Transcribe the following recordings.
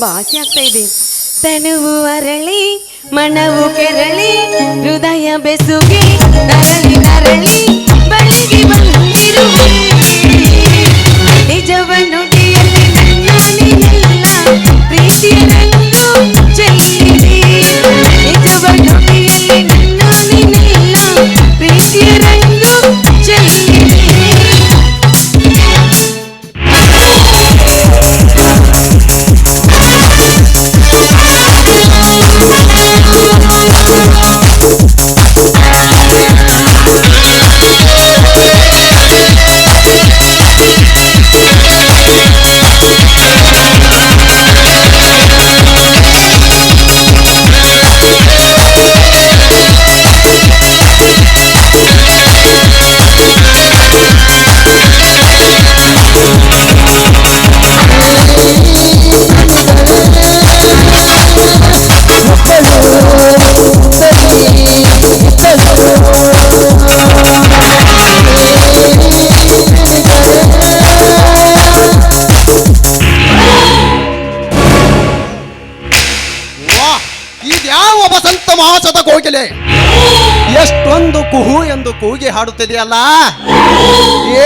ಭಾಷೆ ಆಗ್ತಾ ಇದೆ. ತನುವು ಅರಳಿ ಮನವು ಕೆರಳಿ ಹೃದಯ ಬೆಸುಗೆ ನರಳಿ ನರಳಿ ಬಳಿಗೆ ಬಂದಿರುವೆ. ನಿಜವ ಇದ್ಯಾವ ವಸಂತ ಮಾಸದ ಕೋಗಿಲೆ ಎಷ್ಟೊಂದು ಕುಹು ಎಂದು ಕೂಗಿ ಹಾಡುತ್ತಿದೆಯಲ್ಲ?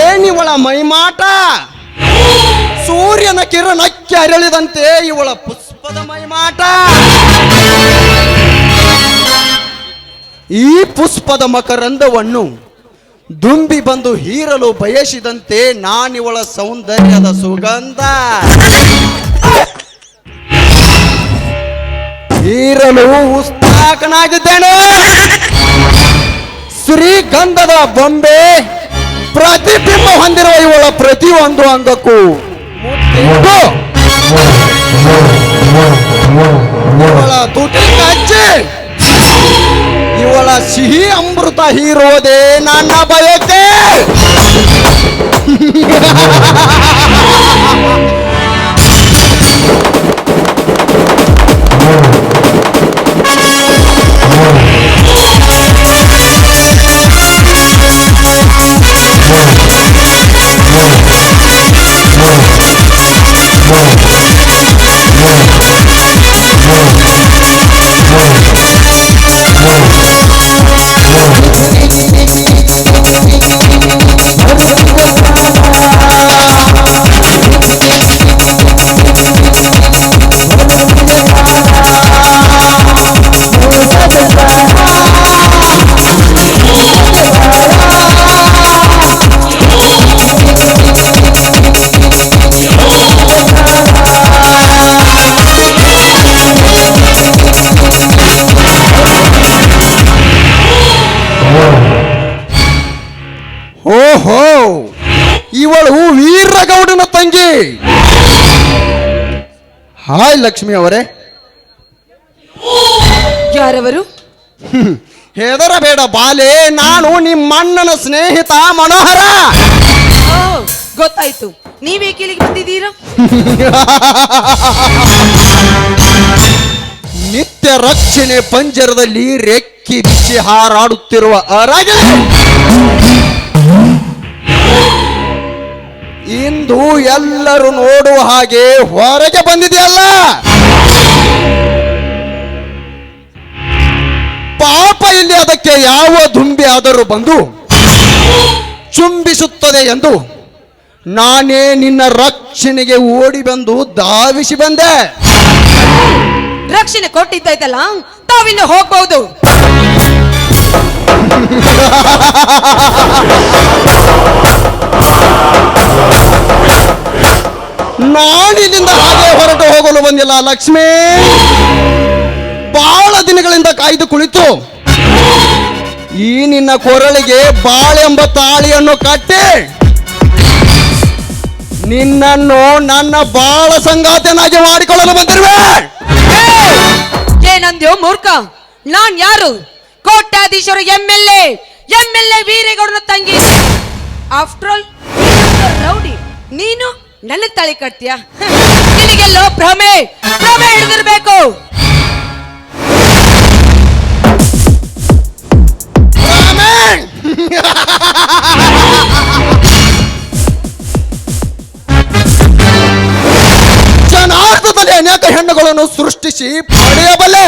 ಏನಿವಳ ಮೈಮಾಟ? ಸೂರ್ಯನ ಕಿರಣಕ್ಕೆ ಅರಳಿದಂತೆ ಇವಳ ಪುಷ್ಪದ ಮೈಮಾಟ. ಈ ಪುಷ್ಪದ ಮಕರಂದವನ್ನು ದುಂಬಿ ಬಂದು ಹೀರಲು ಬಯಸಿದಂತೆ ನಾನಿವಳ ಸೌಂದರ್ಯದ ಸುಗಂಧ. ಹೀರಲು ಉಸ್ತಾಕನಾಗಿದ್ದೇನೆ. ಶ್ರೀಗಂಧದ ಬೊಂಬೆ ಪ್ರತಿಬಿಂಬ ಹೊಂದಿರುವ ಇವಳ ಪ್ರತಿಯೊಂದು ಅಂಗಕ್ಕೂ. ಇವಳ ತುಟಿ ಕಚ್ಚಿ. ಇವಳ ಸಿಹಿ ಅಮೃತ ಹೀರೋದೇ ನನ್ನ ಬಯಕೆ. ಹಾಯ್ ಲಕ್ಷ್ಮಿ ಅವರೇ. ಯಾರವರು? ಹೆದರಬೇಡ ಬಾಲೆ ನಾನು ನಿಮ್ಮಣ್ಣನ ಸ್ನೇಹಿತ ಮನೋಹರ. ಓ ಗೊತ್ತಾಯ್ತು. ನೀವೇಕೆ ಇಲ್ಲಿಗೆ ಬಂದಿದ್ದೀರಾ? ನಿತ್ಯ ರಕ್ಷಣೆ ಪಂಜರದಲ್ಲಿ ರೆಕ್ಕಿ ಬಿಚ್ಚಿ ಹಾರಾಡುತ್ತಿರುವ ಅರಗೆ ಇಂದು ಎಲ್ಲರೂ ನೋಡುವ ಹಾಗೆ ಹೊರಗೆ ಬಂದಿದೆಯಲ್ಲ? ಪಾಪ ಇಲ್ಲಿ ಅದಕ್ಕೆ ಯಾವ ದುಂಬಿ ಆದರೂ ಬಂದು ಚುಂಬಿಸುತ್ತದೆ ಎಂದು ನಾನೇ ನಿನ್ನ ರಕ್ಷಣೆಗೆ ಓಡಿ ಬಂದು ಧಾವಿಸಿ ಬಂದೆ. ರಕ್ಷಣೆ ಕೊಟ್ಟಿದ್ದಾಯ್ತಲ್ಲ ತಾವಿನ್ನು ಹೋಗ್ಬಹುದು. ನಾನಿಲ್ಲಿಂದ ಹಾಗೆ ಹೊರಟು ಹೋಗಲು ಬಂದಿಲ್ಲ, ಲಕ್ಷ್ಮೀ. ಬಹಳ ದಿನಗಳಿಂದ ಕಾಯ್ದು ಕುಳಿತು. ಈ ನಿನ್ನ ಕೊರಳಿಗೆ ಬಾಳೆಂಬ ತಾಳಿಯನ್ನು ಕಟ್ಟಿ. ನಿನ್ನನ್ನು ನನ್ನ ಬಾಳ ಸಂಗಾತಿಯನ್ನಾಗಿ ಮಾಡಿಕೊಳ್ಳಲು ಬಂದಿರುವೆ. ಏನಂದ್ಯೋ ಮೂರ್ಖ, ನಾನ್ ಯಾರು? ಕೋಟ್ಯಾಧೀಶರು, M L A, M L A ವೀರೇಗೌಡನ ತಂಗಿ. After all rowdy. ನೀನು ನನ್ನ ತಾಳಿ ಕಟ್ತೀಯ? ನಿನಗೆಲ್ಲೋ ಭ್ರಮೆ ಭ್ರಮೆ ಹಿಡಿದಿರ್ಬೇಕು! ಜನಾರ್ದದಲ್ಲಿ ಅನೇಕ ಹೆಣ್ಣುಗಳನ್ನು ಸೃಷ್ಟಿಸಿ ಪಡೆಯಬಲ್ಲೆ.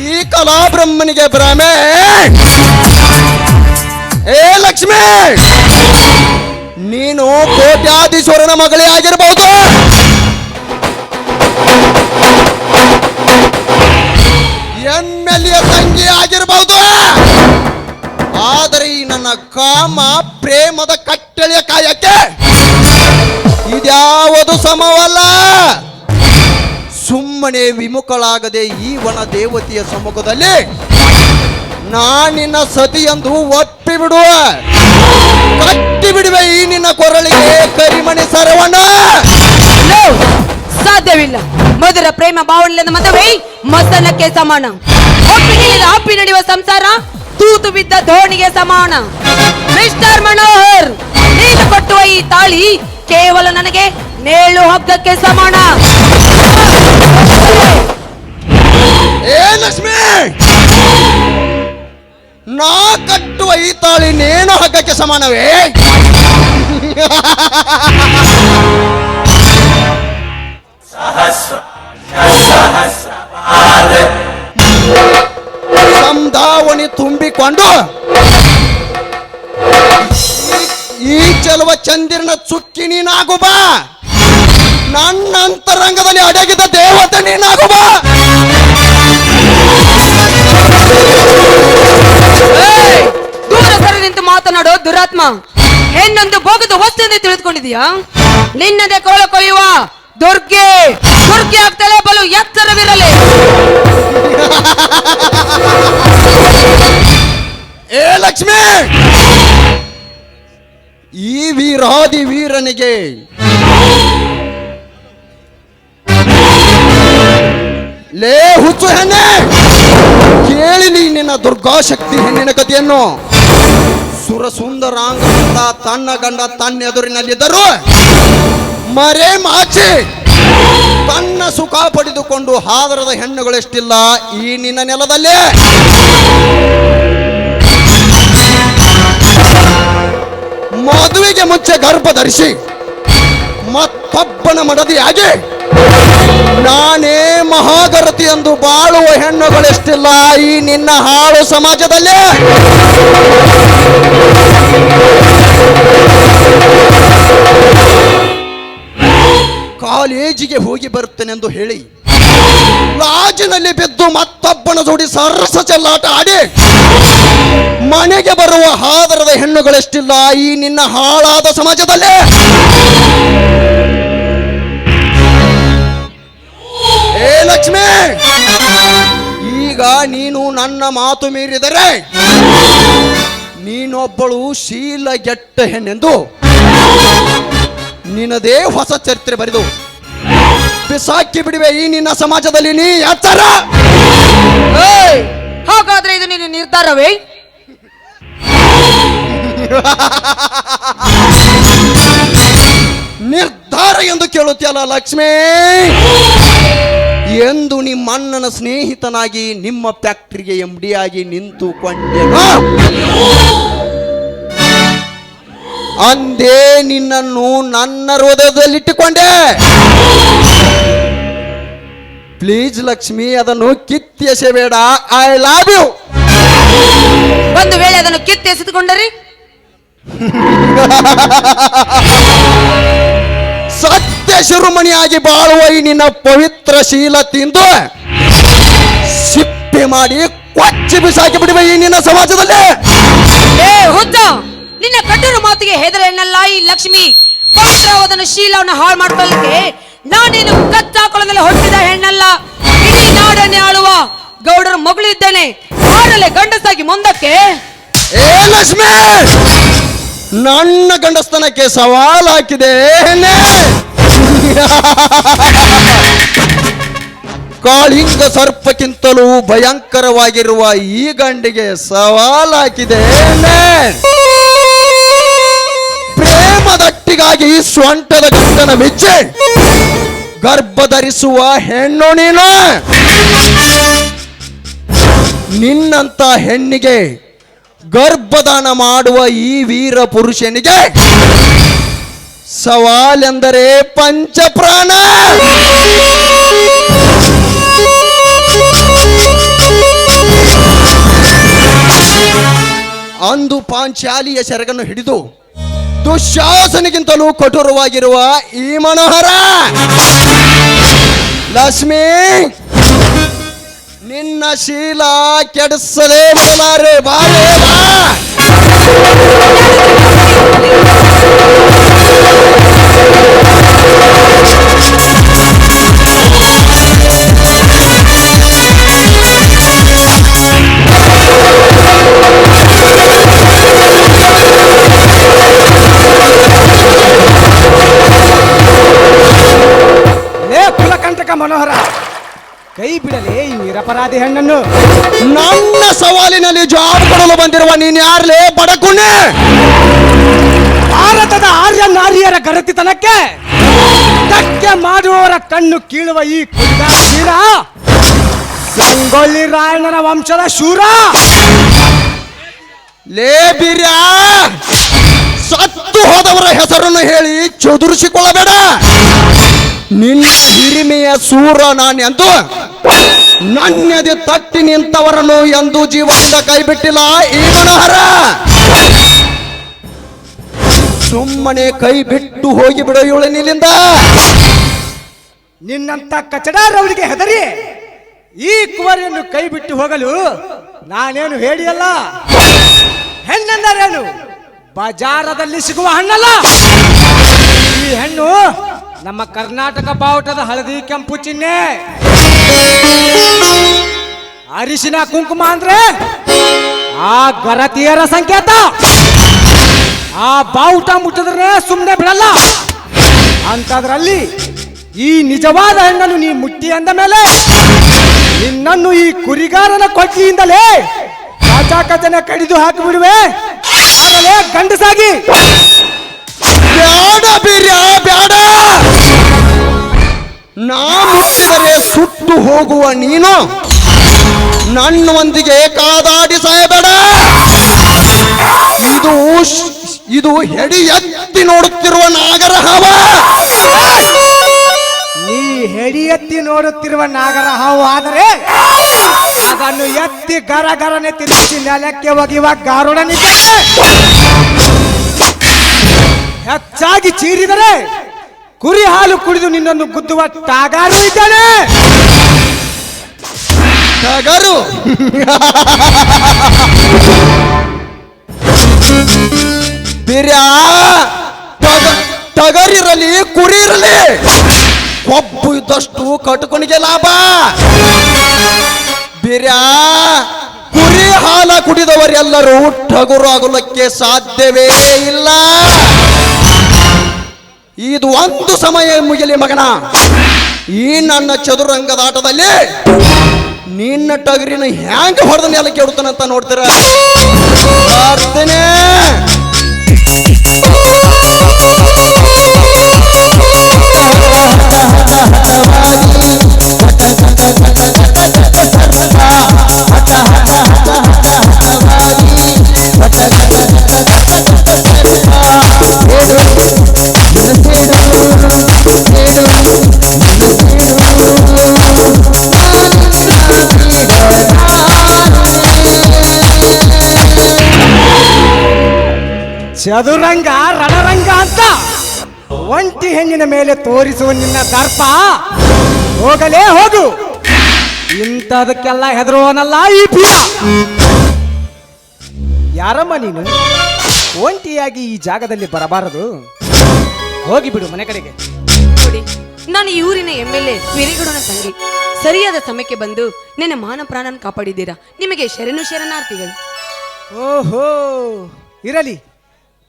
ಈ ಕಲಾ ಬ್ರಹ್ಮನಿಗೆ ಭ್ರಮೆ. ಏ ಲಕ್ಷ್ಮಿ! ನೀನು ಕೋಟ್ಯಾಧೀಶ್ವರನ ಮಗಳೇ ಆಗಿರಬಹುದು ಎಂ ಎಲ್ ಎ ತಂಗಿ ಆಗಿರಬಹುದು ಆದರೆ ಈ ನನ್ನ ಕಾಮ ಪ್ರೇಮದ ಕಟ್ಟಳೆಯ ಕಾಯಕ್ಕೆ ಇದ್ಯಾವುದು ಸಮವಲ್ಲ? ಸುಮ್ಮನೆ ವಿಮುಖಳಾಗದೆ ಈ ವನ ದೇವತೆಯ ಸಮ್ಮುಖದಲ್ಲಿ ನಾನಿನ್ನ ಸತಿ ಎಂದು ಒಪ್ಪಿ ಬಿಡುವ. ಕಟ್ಟಿ ಬಿಡುವೆ ಈ ನಿನ್ನ ಕೊರಳಿಗೆ ಕರಿಮಣಿ ಸರವಣ. No! ಸಾಧ್ಯವಿಲ್ಲ. ಮಧುರ ಪ್ರೇಮ ಭಾವನೆಯಿಂದ ಮದುವೆ ಮಸನಕ್ಕೆ ಸಮಾನ. ಒಪ್ಪಿ ನಿಲ್ಲದ ಅಪ್ಪಿ ನಡೆಯುವ ಸಂಸಾರ ತೂತು ಬಿದ್ದ ಧೋಣಿಗೆ ಸಮಾನ. ಮಿಸ್ಟರ್ ಮನೋಹರ್ ನೀನು ಕಟ್ಟುವ ಈ ತಾಳಿ ಕೇವಲ ನನಗೆ ನೇಳು ಹಗ್ಗಕ್ಕೆ ಸಮಾನ. ಏ ಲಕ್ಷ್ಮಿ! ನಾ ಕಟ್ಟುವ ಈ ತಾಳಿ ನೇಣು ಹಗ್ಗಕ್ಕೆ ಸಮಾನವೇ? ಸಂಧಾವಣಿ ತುಂಬಿಕೊಂಡು ಈ ಚೆಲುವ ಚಂದಿರನ ಚುಕ್ಕಿ ನೀನಾಗು ಬಾ. ನನ್ನ ಅಂತರಂಗದಲ್ಲಿ ಅಡಗಿದ ದೇವತೆ ನೀನಾಗು ಬಾ! ದೂರ ಸರ ನಿಂತು ಮಾತನಾಡೋ ದುರಾತ್ಮ. ಹೆಣ್ಣೊಂದು ಭೋಗದ ವಸ್ತು ಎಂದು ತಿಳಿದುಕೊಂಡಿದೀಯಾ ನಿನ್ನದೇ ಕೋಳ ಕೊಯ್ಯುವ ದುರ್ಗೆ. ದುರ್ಗೆ ಆಗ್ತಲೇ ಬಲು ಎತ್ತರವಿರಲಿ. ಏ ಲಕ್ಷ್ಮಿ! ಈ ವೀರಾದಿ ವೀರನಿಗೆ ಲೇ ಹುಚ್ಚು ಹೆಣ್ಣೆ! ಶಕ್ತಿ ದುರ್ಗಾಶಕ್ತಿ ಹೆಣ್ಣಿನ ಕಥೆಯನ್ನು ಸುರ ಸುಂದರಾಂಗದಿಂದ ತನ್ನ ಗಂಡ ತನ್ನ ಎದುರಿನಲ್ಲಿದ್ದರು ಮರೆ ಮಾಚಿ ತನ್ನ ಸುಖ ಪಡೆದುಕೊಂಡು ಹಾದರದ ಹೆಣ್ಣುಗಳೆಷ್ಟಿಲ್ಲ ಈ ನಿನ್ನ ನೆಲದಲ್ಲಿ. ಮದುವೆಗೆ ಮುಂಚೆ ಗರ್ಭ ಧರಿಸಿ ಮತ್ತೊಬ್ಬನ ಮಡದಿಯಾಗಿ ನಾನೇ ಮಹಾಗರತಿ ಎಂದು ಬಾಳುವ ಹೆಣ್ಣುಗಳೆಷ್ಟಿಲ್ಲ ಈ ನಿನ್ನ ಹಾಳು ಸಮಾಜದಲ್ಲಿ. ಕಾಲೇಜಿಗೆ ಹೋಗಿ ಬರುತ್ತೇನೆಂದು ಹೇಳಿ ಲಾಜಿನಲ್ಲಿ ಬಿದ್ದು ಮತ್ತೊಬ್ಬನ ಜೋಡಿ ಸರಸ ಚೆಲ್ಲಾಟ ಆಡಿ ಮನೆಗೆ ಬರುವ ಹಾದರದ ಹೆಣ್ಣುಗಳೆಷ್ಟಿಲ್ಲ ಈ ನಿನ್ನ ಹಾಳಾದ ಸಮಾಜದಲ್ಲಿ? ಏ ಲಕ್ಷ್ಮಿ, ಈಗ ನೀನು ನನ್ನ ಮಾತು ಮೀರಿದರೆ ನೀನೊಬ್ಬಳು ಶೀಲಗೆಟ್ಟ ಹೆಣ್ಣೆಂದು ನಿನ್ನದೇ ಹೊಸ ಚರಿತ್ರೆ ಬರೆದು ಬಿಸಾಕಿ ಬಿಡುವೆ ಈ ನಿನ್ನ ಸಮಾಜದಲ್ಲಿ ನೀ ಎತ್ತರ? ಏಯ್! ಹಾಗಾದ್ರೆ ಇದು ನಿನ್ನ ನಿರ್ಧಾರವೇ? ನಿರ್ಧಾರ ಎಂದು ಕೇಳುತ್ತೀಯಲ್ಲ ಲಕ್ಷ್ಮೀ? ಎಂದು ನಿಮ್ಮ ಅಣ್ಣನ ಸ್ನೇಹಿತನಾಗಿ ನಿಮ್ಮ ಫ್ಯಾಕ್ಟ್ರಿಗೆ ಎಂ ಡಿ ಆಗಿ ನಿಂತುಕೊಂಡೆ ಅಂದೇ ನಿನ್ನನ್ನು ನನ್ನ ಹೃದಯದಲ್ಲಿಟ್ಟುಕೊಂಡೆ. ಪ್ಲೀಸ್ ಲಕ್ಷ್ಮಿ ಅದನ್ನು ಕಿತ್ತೆಸಬೇಡ. I love you. ಒಂದು ವೇಳೆ ಅದನ್ನು ಕಿತ್ತೆಸೆದುಕೊಂಡರೆ? ಸತ್ಯ ಶಿರುಮಣಿಯಾಗಿ ಬಾಳುವ ಈ ನಿನ್ನ ಪವಿತ್ರ ಶೀಲ ತಿಂದು ಸಿಪ್ಪೆ ಮಾಡಿ ಕೊಚ್ಚಿ ಬಿಸಾಕಿ ಬಿಡುವ ಈ ನಿನ್ನ ಸಮಾಜದಲ್ಲಿ. ಏ ಹುಚ್ಚ! ನಿನ್ನ ಕಟ್ಟುರ ಮಾತಿಗೆ ಹೆದರೆನಲ್ಲ ಈ ಲಕ್ಷ್ಮಿ. ಪವಿತ್ರವಾದನ ಶೀಲವನ್ನು ಹಾಳು ಮಾಡ್ಕೊಳ್ಳಿಕ್ಕೆ ನಾನೇನು ಕಚ್ಚಾಕೊಳ್ಳದಲ್ಲಿ ಹೊಟ್ಟಿದ ಹೆಣ್ಣಲ್ಲ. ಇಡೀ ನಾಡನ್ನೇ ಆಳುವ ಗೌಡರ ಮಗಳು ಇದ್ದೇನೆ ಆಡಲೆ ಗಂಡಸಾಗಿ ಮುಂದಕ್ಕೆ. ಏ ಲಕ್ಷ್ಮಿ! ನನ್ನ ಗಂಡಸ್ತನಕ್ಕೆ ಸವಾಲ್ ಹಾಕಿದೆ. ಕಾಳಿಂಗ ಸರ್ಪಕ್ಕಿಂತಲೂ ಭಯಂಕರವಾಗಿರುವ ಈ ಗಂಡಿಗೆ ಸವಾಲ್ ಹಾಕಿದೆ. ಪ್ರೇಮದಟ್ಟಿಗಾಗಿ ಸ್ವಂಟದ ಗಂಡನ ಮೆಚ್ಚೆ. ಗರ್ಭ ಧರಿಸುವ ಹೆಣ್ಣು ನೀನು. ನಿನ್ನಂತ ಹೆಣ್ಣಿಗೆ ಗರ್ಭದಾನ ಮಾಡುವ ಈ ವೀರ ಪುರುಷನಿಗೆ ಸವಾಲೆಂದರೆ ಪಂಚಪ್ರಾಣ. ಅಂದು ಪಾಂಚಾಲಿಯ ಸೆರಗನ್ನು ಹಿಡಿದು ದುಶ್ಯಾಸನಿಗಿಂತಲೂ ಕಠೋರವಾಗಿರುವ ಈ ಮನೋಹರ! ಲಕ್ಷ್ಮಿ! ನಿನ್ನ ಶೀಲ ಕೆಡಿಸಲೇ ಬರಲಾರೆ ಬಾರೇ ಬಾ! ಮನೋಹರ. ಕೈ ಬಿಡಲೇ ಈ ನಿರಪರಾಧಿ ಹೆಣ್ಣನ್ನು. ನನ್ನ ಸವಾಲಿನಲ್ಲಿ ಜಾಬ್ ಕೊಡಲು ಬಂದಿರುವ ನೀನ್ ಯಾರ್ಲೇ? ಬಡಕುಣೆ! ಭಾರತದ ಆರ್ಯ ನಾರಿಯರ ಗರತಿತನಕ್ಕೆ ಧಕ್ಕೆ ಮಾಡುವವರ ಕಣ್ಣು ಕೀಳುವ ಈ ಕುಡಿದ ವೀರ. ಸಂಗೊಳ್ಳಿ ರಾಯಣ್ಣನ ವಂಶದ ಶೂರ. ಲೇ ಬಿರ್ಯ ಸತ್ತು ಹೋದವರ ಹೆಸರನ್ನು ಹೇಳಿ ಚದುರಿಸಿಕೊಳ್ಳಬೇಡ. ನಿನ್ನ ಹಿರಿಮೆಯ ಸೂರ ನಾನು ಎಂದು ನನ್ನೆದೆ ತಟ್ಟಿ ನಿಂತವರನ್ನು ಎಂದು ಕೈ ಬಿಟ್ಟಿಲ್ಲ ಈ ಮನೋಹರ. ಸುಮ್ಮನೆ ಕೈ ಬಿಟ್ಟು ಹೋಗಿ ಬಿಡೋ ನಿಲ್ಲಿಂದ. ನಿನ್ನಂತ ಕಚಡಾರವಳಿಗೆ ಹೆದರಿ, ಈ ಕುವರಿಯನ್ನು ಕೈ ಬಿಟ್ಟು ಹೋಗಲು ನಾನೇನು ಹೇಳಿಯಲ್ಲ? ಹೆಣ್ಣೆಂದರೇನು? ಬಜಾರದಲ್ಲಿ ಸಿಗುವ ಹಣ್ಣಲ್ಲ? ಈ ಹೆಣ್ಣು ನಮ್ಮ ಕರ್ನಾಟಕ ಬಾವುಟದ ಹಳದಿ ಕೆಂಪು ಚಿಹ್ನೆ. ಅರಿಶಿನ ಕುಂಕುಮ ಅಂದ್ರೆ ಆ ಗರತಿಯರ ಸಂಕೇತ. ಆ ಬಾವುಟ ಮುಟ್ಟಿದ್ರೆ ಸುಮ್ಮನೆ ಬಿಡಲ್ಲ. ಅಂತದ್ರಲ್ಲಿ ಈ ನಿಜವಾದ ಹೆಣ್ಣನ್ನು ನೀ ಮುಟ್ಟಿ ಅಂದ ಮೇಲೆ ನಿನ್ನನ್ನು ಈ ಕುರಿಗಾರನ ಕೊಟ್ಟಿಯಿಂದಲೇ ಕಚನ ಕಡಿದು ಹಾಕಿ ಬಿಡುವೆ ಆಗಲೇ ಗಂಡಸಾಗಿ. ಬ್ಯಾಡ ಬೀರ್ಯ, ಬ್ಯಾಡ. ಸುಟ್ಟು ಹೋಗುವ ನೀನು ನನ್ನೊಂದಿಗೆ ಕಾದಾಡಿ ಸಾಯಬೇಡ. ಇದು ಇದು ಹೆಡಿ ಎತ್ತಿ ನೋಡುತ್ತಿರುವ ನಾಗರ ಹವ ನೀ ಹೆಡಿ ಎತ್ತಿ ನೋಡುತ್ತಿರುವ ನಾಗರ ಹಾವು ಆದರೆ ಅದನ್ನು ಎತ್ತಿ ಗರ ಗರನೆ ನೆಲಕ್ಕೆ ಒಗೆಯುವ ಗಾರುಡನಿದ್ದರೆ ಹೆಚ್ಚಾಗಿ ಚೀರಿದರೆ ಕುರಿ ಹಾಲು ಕುಡಿದು ನಿನ್ನನ್ನು ಗುದ್ದುವ ಟಾಗಾರು ಇದ್ದಾನೆ. ಟಗರು ಬೇರೆ ಟಗ- ಟಗರಿರಲಿ ಕುರಿ ಇರಲಿ, ಕೊಬ್ಬು ಇದ್ದಷ್ಟು ಕಟ್ಕೊಂಡಿಗೆ ಲಾಭ? ಬೇರೆ ಕುರಿ ಹಾಲ ಕುಡಿದವರೆಲ್ಲರೂ ಟಗುರು ಆಗಲಕ್ಕೆ ಸಾಧ್ಯವೇ ಇಲ್ಲ. ಇದು ಒಂದು ಸಮಯ ಮುಗಿಲಿ ಮಗನ. ಈ ನನ್ನ ಚದುರಂಗದ ಆಟದಲ್ಲಿ ನಿನ್ನ ಟಗರಿನ ಹ್ಯಾಂಗ ಹೊಡೆದ ನೆಲ ಅಂತ ನೋಡ್ತೀರ? ಬರ್ತೇನೆ ಚದುರಂಗ ರಣರಂಗ ಅಂತ ಒಂಟಿ ಹೆಣ್ಣಿನ ಮೇಲೆ ತೋರಿಸುವ ನಿನ್ನ ದರ್ಪ. ಹೋಗಲೇ ಹೋಗು. ಇಂಥದಕ್ಕೆಲ್ಲ ಹೆದರುವನಲ್ಲ ಈ ಪಿಯ ಯಾರಮ್ಮ ನೀನು? ಒಂಟಿಯಾಗಿ ಈ ಜಾಗದಲ್ಲಿ ಬರಬಾರದು. ಹೋಗಿ ಬಿಡು ಮನೆ ಕಡೆಗೆ. ನೋಡಿ ನಾನು ಈ ಊರಿನ ಎಂ ಎಲ್ ಎ ವೀರೇಗೌಡನ ತಂಗಿ ಸರಿಯಾದ ಸಮಯಕ್ಕೆ ಬಂದು ನಿನ್ನ ಮಾನ ಪ್ರಾಣನ ಕಾಪಾಡಿದ್ದೀರಾ? ನಿಮಗೆ ಶರಣು ಶರಣಾರ್ಥಿಗಳು. ಓಹೋ ಇರಲಿ.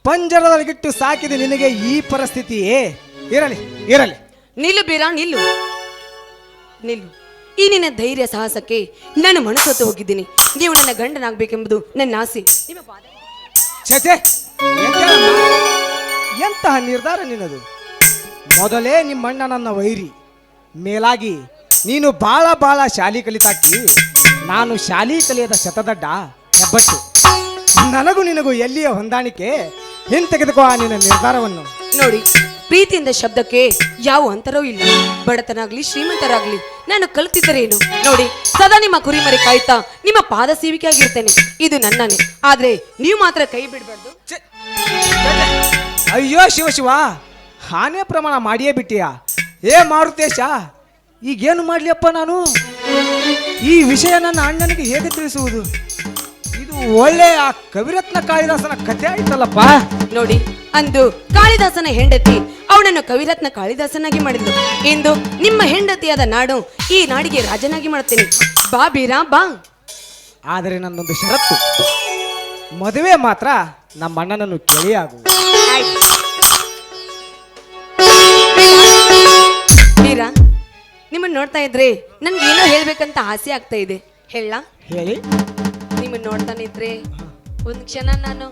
ಪಂಜರದೊಳಗಿಟ್ಟು ಸಾಕಿದ ನಿನಗೆ ಈ ಪರಿಸ್ಥಿತಿಯೇ? ಇರಲಿ ಇರಲಿ. ನಿಲ್ಲು ಬೀರ ನಿಲ್ಲು. ನಿಲ್ಲು. ಈ ನಿನ್ನ ಧೈರ್ಯ ಸಾಹಸಕ್ಕೆ ನಾನು ಮನಸ್ಸೊತ್ತು ಹೋಗಿದ್ದೀನಿ. ನೀವು ನನ್ನ ಗಂಡನಾಗಬೇಕೆಂಬುದು ನನ್ನ ಆಸೆ. ನಿಮ್ಮ ಛೇ ಎಂತಹ ನಿರ್ಧಾರ ನಿನ್ನದು? ಮೊದಲೇ ನಿಮ್ಮಣ್ಣ ನನ್ನ ವೈರಿ. ಮೇಲಾಗಿ ನೀನು ಬಾಳ ಬಾಳ ಶಾಲಿ ಕಲಿತಾಕಿ ನಾನು ಶಾಲಿ ಕಲಿಯದ ಶತದಡ್ಡ ಹೆಬ್ಬಟ್ಟು ನನಗೂ ನಿನಗೂ ಎಲ್ಲಿಯ ಹೊಂದಾಣಿಕೆ? ಹಿಂತೆಗೆದುಕೋ ಆ ನಿನ್ನ ನಿರ್ಧಾರವನ್ನು. ನೋಡಿ ಪ್ರೀತಿಯಿಂದ ಶಬ್ದಕ್ಕೆ ಯಾವ ಅಂತರವೂ ಇಲ್ಲ. ಬಡತನಾಗ್ಲಿ ಶ್ರೀಮಂತರಾಗ್ಲಿ ನಾನು ಕಲ್ತಿದ್ದರೇನು? ನೋಡಿ ಸದಾ ನಿಮ್ಮ ಕುರಿಮರಿ ಕಾಯ್ತಾ ನಿಮ್ಮ ಪಾದ ಸೇವಿಕೆ ಆಗಿರ್ತೇನೆ. ಇದು ನನ್ನನೆ ಆದ್ರೆ ನೀವು ಮಾತ್ರ ಕೈ ಬಿಡಬಾರ್ದು. ಅಯ್ಯೋ ಶಿವ ಶಿವ! ಹಾನೇ ಪ್ರಮಾಣ ಮಾಡಿಯೇ ಬಿಟ್ಟಿಯಾ? ಏ ಮಾರುತೇಶ ಈಗೇನು ಮಾಡ್ಲಿಯಪ್ಪ ನಾನು? ಈ ವಿಷಯ ನನ್ನ ಅಣ್ಣನಿಗೆ ಹೇಗೆ ತಿಳಿಸುವುದು? ಒಳ್ಳೆ ಆ ಕವಿರತ್ನ ಕಾಳಿದಾಸನ ಕಥೆ ಆಯ್ತಲ್ಲಪ್ಪ? ನೋಡಿ ಅಂದು ಕಾಳಿದಾಸನ ಹೆಂಡತಿ ಅವನನ್ನು ಕವಿರತ್ನ ಕಾಳಿದಾಸನಾಗಿ ಮಾಡಿದ್ಲು. ಇಂದು ನಿಮ್ಮ ಹೆಂಡತಿಯಾದ ನಾಡು ಈ ನಾಡಿಗೆ ರಾಜನಾಗಿ ಮಾಡುತ್ತೇನೆ. ಬಾ ಬೀರಾ ಬಾ. ಆದರೆ ನನ್ನೊಂದು ಷರತ್ತು. ಮದುವೆ ಮಾತ್ರ ನಮ್ಮ ಅಣ್ಣನನ್ನು ಕೇಳಿಯಾಗು ಬೀರಾ ನಿಮ್ಮನ್ನ ನೋಡ್ತಾ ಇದ್ರೆ ನನ್ಗೆ ಏನೋ ಹೇಳ್ಬೇಕಂತ ಆಸೆ ಆಗ್ತಾ ಇದೆ. ಹೇಳ. ಹೇಳಿ. ನಿಮ್ಮನ್ನ ನೋಡ್ತಾನೆ ಇದ್ರೆ ಒಂದ್ ಕ್ಷಣ ನಾನು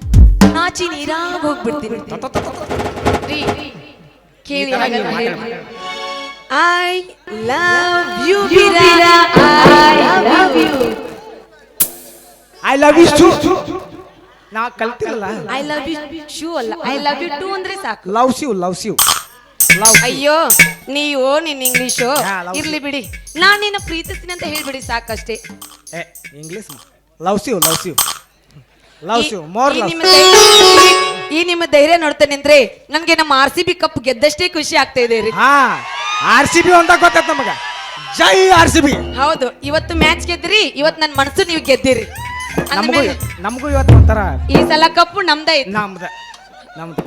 ನಾಚಿ ನೀರಾಗ ಹೋಗ್ಬಿಡ್ತೀನಿ. ರೀ, ಕೇಳಿ I love you Beera I love you I love you shoo ನಾ ಕಲ್ತಿರಲ್ಲ? ಐ ಲವ್ ಯು ಶೂ ಅಲ್ಲ. ಐ ಲವ್ ಯು ಟು ಅಂದ್ರೆ ಸಾಕು. Love you loves you love ಅಯ್ಯೋ ನೀವು ನಿನ್ ಇಂಗ್ಲಿಷು ಇರ್ಲಿ ಬಿಡಿ. ನಾನು ನಿನ್ನ ಪ್ರೀತಿಸ್ತೀನಿ ಅಂತ ಹೇಳ್ಬಿಡಿ ಸಾಕಷ್ಟೇ. English loves you loves you. Loves you more ಈ ಲವ್ ನಿಮ್ಮ ಧೈರ್ಯ- ಈ ನಿಮ್ಮ ಧೈರ್ಯ ನೋಡ್ತಾ ನಿಂತ್ರೆ ನನ್ಗೆ ನಮ್ಮ ಆರ್ ಸಿ ಬಿ ಕಪ್ ಗೆದ್ದಷ್ಟೇ ಖುಷಿ ಆಗ್ತಾ ಇದೆ ರೀ. ಹಾ ಆರ್ ಸಿ ಬಿ ಅಂತ ಗೊತ್ತಾಯ್ತು ನಮಗ. ಜೈ ಆರ್ ಸಿ ಬಿ. ಹೌದು ಇವತ್ತು ಮ್ಯಾಚ್ ಗೆದ್ರಿ ಇವತ್ತು ನನ್ನ ಮನಸ್ಸು ನೀವು ಗೆದ್ದಿರಿ. ನಮಗೂ ಅಂದ್ಮೇಲೆ ನಮಗೂ ಇವತ್ತು ಒಂಥರ ಈ ಸಲ ಕಪ್ಪು ನಮ್ದೇ ಐತಿ ನಮ್ದ ನಮ್ದು.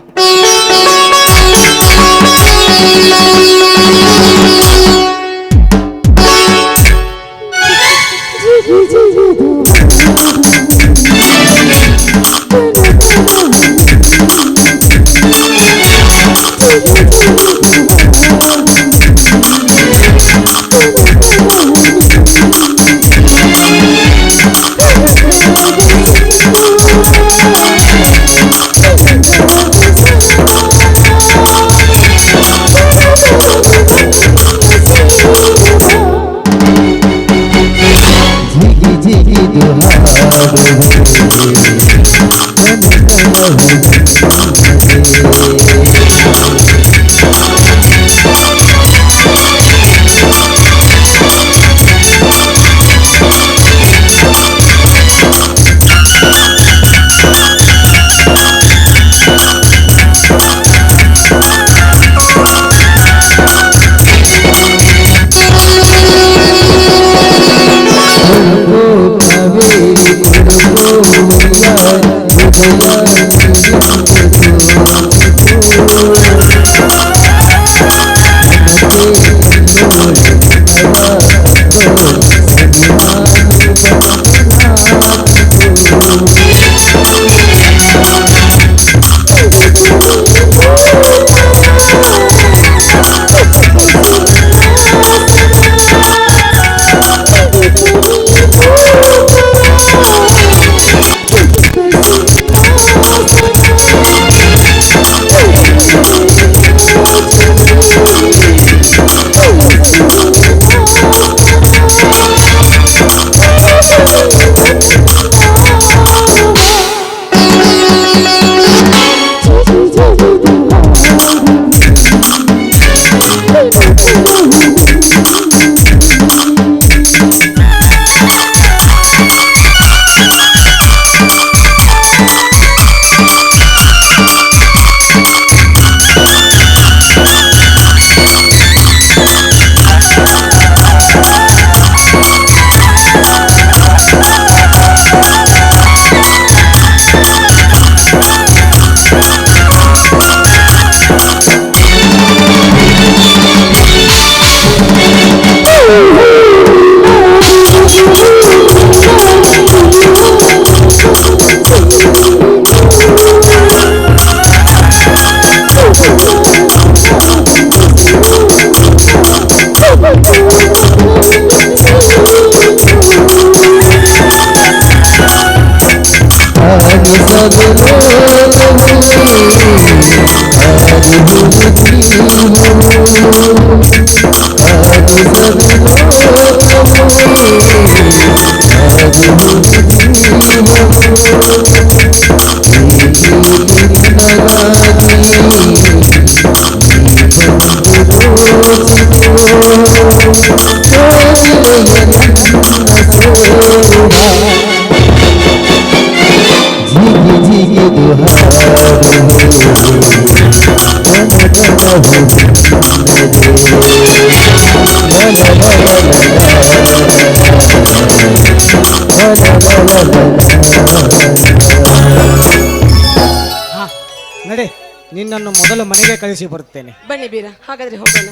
love. ಕಳಿಸಿ ಬರುತ್ತೇನೆ ಬನ್ನಿ ಬೀರ ಹಾಗಾದ್ರೆ ಹೋಗೋಣ.